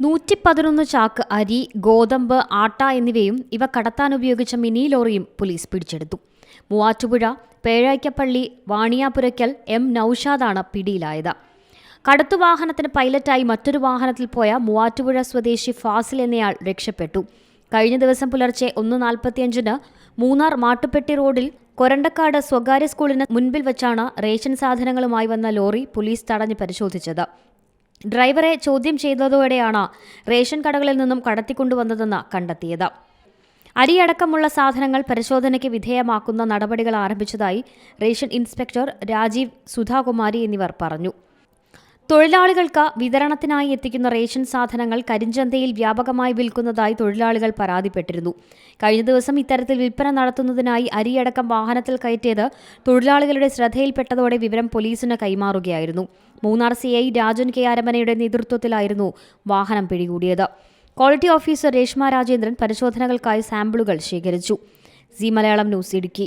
നൂറ്റി പതിനൊന്ന് ചാക്ക് അരി ഗോതമ്പ് ആട്ട എന്നിവയും ഇവ കടത്താൻ ഉപയോഗിച്ച മിനി ലോറിയും പോലീസ് പിടിച്ചെടുത്തു. മൂവാറ്റുപുഴ പേഴായ്ക്കപ്പള്ളി വാണിയാപുരയ്ക്കൽ എം നൌഷാദാണ് പിടിയിലായത്. കടത്തു വാഹനത്തിന് പൈലറ്റായി മറ്റൊരു വാഹനത്തിൽ പോയ മൂവാറ്റുപുഴ സ്വദേശി ഫാസിൽ എന്നയാൾ രക്ഷപ്പെട്ടു. കഴിഞ്ഞ ദിവസം പുലർച്ചെ ഒന്ന് നാൽപ്പത്തിയഞ്ചിന് മൂന്നാർ മാട്ടുപ്പെട്ടി റോഡിൽ കൊരണ്ടക്കാട് സ്വകാര്യ സ്കൂളിന് മുൻപിൽ വെച്ചാണ് റേഷൻ സാധനങ്ങളുമായി വന്ന ലോറി പോലീസ് തടഞ്ഞ് പരിശോധിച്ചത്. ഡ്രൈവറെ ചോദ്യം ചെയ്തതോടെയാണ് റേഷൻ കടകളിൽ നിന്നും കടത്തിക്കൊണ്ടുവന്നതെന്ന് കണ്ടെത്തിയത്. അരിയടക്കമുള്ള സാധനങ്ങൾ പരിശോധനയ്ക്ക് വിധേയമാക്കുന്ന നടപടികൾ ആരംഭിച്ചതായി റേഷൻ ഇൻസ്പെക്ടർ രാജീവ് സുധാകുമാരി എന്നിവർ പറഞ്ഞു. തൊഴിലാളികൾക്ക് വിതരണത്തിനായി എത്തിക്കുന്ന റേഷൻ സാധനങ്ങൾ കരിഞ്ചന്തയിൽ വ്യാപകമായി വിൽക്കുന്നതായി തൊഴിലാളികൾ പരാതിപ്പെട്ടിരുന്നു. കഴിഞ്ഞ ദിവസം ഇത്തരത്തിൽ വിൽപ്പന നടത്തുന്നതിനായി അരിയടക്കം വാഹനത്തിൽ കയറ്റിയത് തൊഴിലാളികളുടെ ശ്രദ്ധയിൽപ്പെട്ടതോടെ വിവരം പോലീസിന് കൈമാറുകയായിരുന്നു. Munnar C I Rajan K അരമനയുടെ നേതൃത്വത്തിലായിരുന്നു വാഹനം പിടികൂടിയത്. ക്വാളിറ്റി ഓഫീസർ രേഷ്മ രാജേന്ദ്രൻ പരിശോധനകൾക്കായി സാമ്പിളുകൾ ശേഖരിച്ചു. C Malayalam news Idukki.